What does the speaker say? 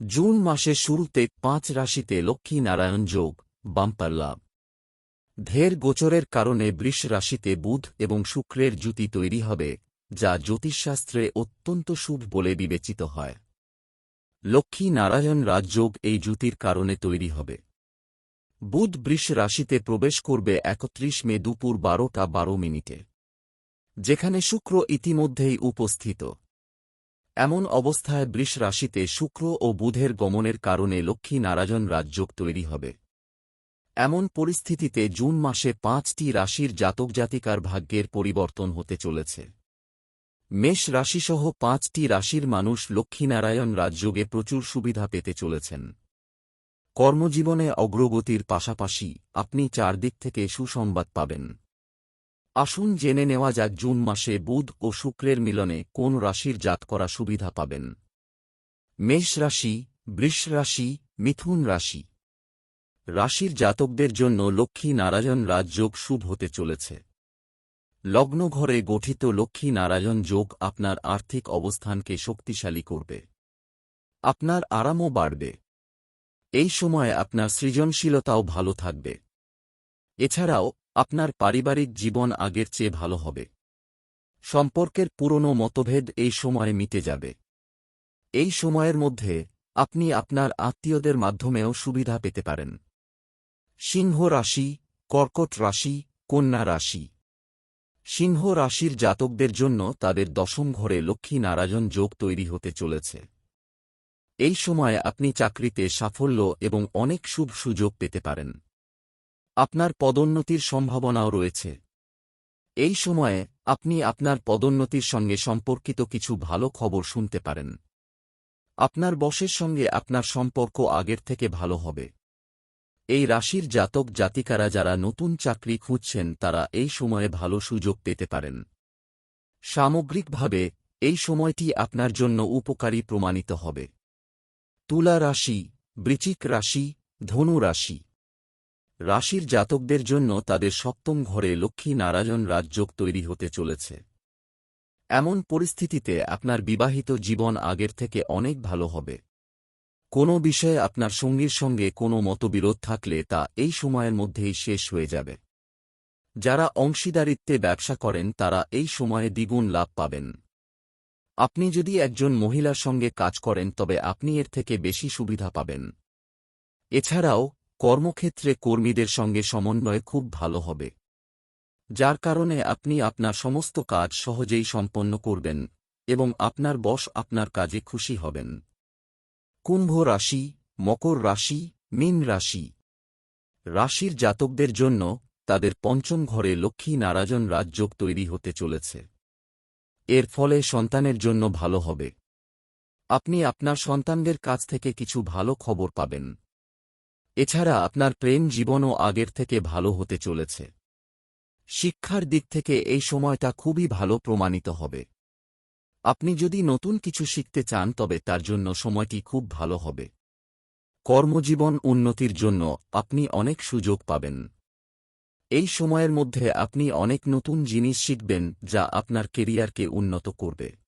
June মাসের শুরুতে পাঁচ রাশিতে লক্ষ্মী নারায়ণ যোগ, বাম্পার লাভ। ধের গোচরের কারণে বৃষ রাশিতে বুধ এবং শুক্রের জুতি তৈরি হবে, যা জ্যোতিষশাস্ত্রে অত্যন্ত শুভ বলে বিবেচিত হয়। লক্ষ্মী নারায়ণ রাজযোগ এই জুতির কারণে তৈরি হবে। বুধ বৃষ রাশিতে প্রবেশ করবে একত্রিশ মে দুপুর বারোটা বারো মিনিটে, যেখানে শুক্র ইতিমধ্যেই উপস্থিত। এমন অবস্থায় বৃষ রাশিতে শুক্র ও বুধের গমনের কারণে লক্ষ্মী নারায়ণ রাজযোগ তৈরি হবে। এমন পরিস্থিতিতে জুন মাসে পাঁচটি রাশির জাতক জাতিকার ভাগ্যের পরিবর্তন হতে চলেছে। মেষ রাশিসহ পাঁচটি রাশির মানুষ লক্ষ্মীনারায়ণ রাজযোগে প্রচুর সুবিধা পেতে চলেছেন। কর্মজীবনে অগ্রগতির পাশাপাশি আপনি চারদিক থেকে সুসংবাদ পাবেন। আসুন জেনে নেওয়া যাক জুন মাসে বুধ ও শুক্রের মিলনে কোন রাশির জাত করা সুবিধা পাবেন। মেষ রাশি, বৃষ রাশি, মিথুন রাশি। রাশির জাতকদের জন্য লক্ষ্মী নারায়ণ রাজযোগ শুভ হতে চলেছে। লগ্ন ঘরে গঠিত লক্ষ্মী নারায়ণ যোগ আপনার আর্থিক অবস্থানকে শক্তিশালী করবে। আপনার আরামও বাড়বে। এই সময় আপনার সৃজনশীলতাও ভালো থাকবে। এছাড়াও আপনার পারিবারিক জীবন আগের চেয়ে ভালো হবে। সম্পর্কের পুরনো মতভেদ এই সময়ে মিটে যাবে। এই সময়ের মধ্যে আপনি আপনার আত্মীয়দের মাধ্যমেও সুবিধা পেতে পারেন। সিংহ রাশি, কর্কট রাশি, কন্যা রাশি। সিংহ রাশির জাতকদের জন্য তাদের দশম ঘরে লক্ষ্মী নারায়ণ যোগ তৈরি হতে চলেছে। এই সময় আপনি চাকরিতে সাফল্য এবং অনেক শুভ সুযোগ পেতে পারেন। আপনার পদোন্নতির সম্ভাবনাও রয়েছে। এই সময়ে, আপনি আপনার পদোন্নতির সঙ্গে সম্পর্কিত কিছু ভালো খবর শুনতে পারেন। আপনার বসের সঙ্গে আপনার সম্পর্ক আগের থেকে ভালো হবে। এই রাশির জাতক জাতিকারা যারা নতুন চাকরি খুঁজছেন, তারা এই সময়ে ভালো সুযোগ পেতে পারেন। সামগ্রিকভাবে, এই সময়টি আপনার জন্য উপকারী প্রমাণিত হবে। তুলা রাশি বৃচিক রাশি, ধনু রাশি। রাশির জাতকদের জন্য তাদের সপ্তম ঘরে লক্ষ্মী নারায়ণ রাজযোগ তৈরি হতে চলেছে। এমন পরিস্থিতিতে আপনার বিবাহিত জীবন আগের থেকে অনেক ভালো হবে। কোনো বিষয়ে আপনার সঙ্গীর সঙ্গে কোনো মতবিরোধ থাকলে তা এই সময়ের মধ্যেই শেষ হয়ে যাবে। যারা অংশীদারিত্বে ব্যবসা করেন, তারা এই সময়ে দ্বিগুণ লাভ পাবেন। আপনি যদি একজন মহিলার সঙ্গে কাজ করেন, তবে আপনি এর থেকে বেশি সুবিধা পাবেন। এছাড়াও কর্মক্ষেত্রে কর্মীদের সঙ্গে সমন্বয় খুব ভালো হবে। যার কারণে আপনি আপনার সমস্ত কাজ সহজেই সম্পন্ন করবেন এবং আপনার বস আপনার কাজে খুশি হবেন। কুম্ভ রাশি, মকর রাশি, মীন রাশি। রাশির জাতকদের জন্য তাদের পঞ্চম ঘরে লক্ষ্মী নারায়ণ রাজযোগ তৈরি হতে চলেছে। এর ফলে সন্তানের জন্য ভালো হবে। আপনি আপনার সন্তানদের কাছ থেকে কিছু ভালো খবর পাবেন। এছাড়া আপনার প্রেম জীবনও আগের থেকে ভালো হতে চলেছে। শিক্ষার দিক থেকে এই সময়টা খুবই ভালো প্রমাণিত হবে। আপনি যদি নতুন কিছু শিখতে চান, তবে তার জন্য সময়টি খুব ভালো হবে। কর্মজীবন উন্নতির জন্য আপনি অনেক সুযোগ পাবেন। এই সময়ের মধ্যে আপনি অনেক নতুন জিনিস শিখবেন, যা আপনার কেরিয়ারকে উন্নত করবে।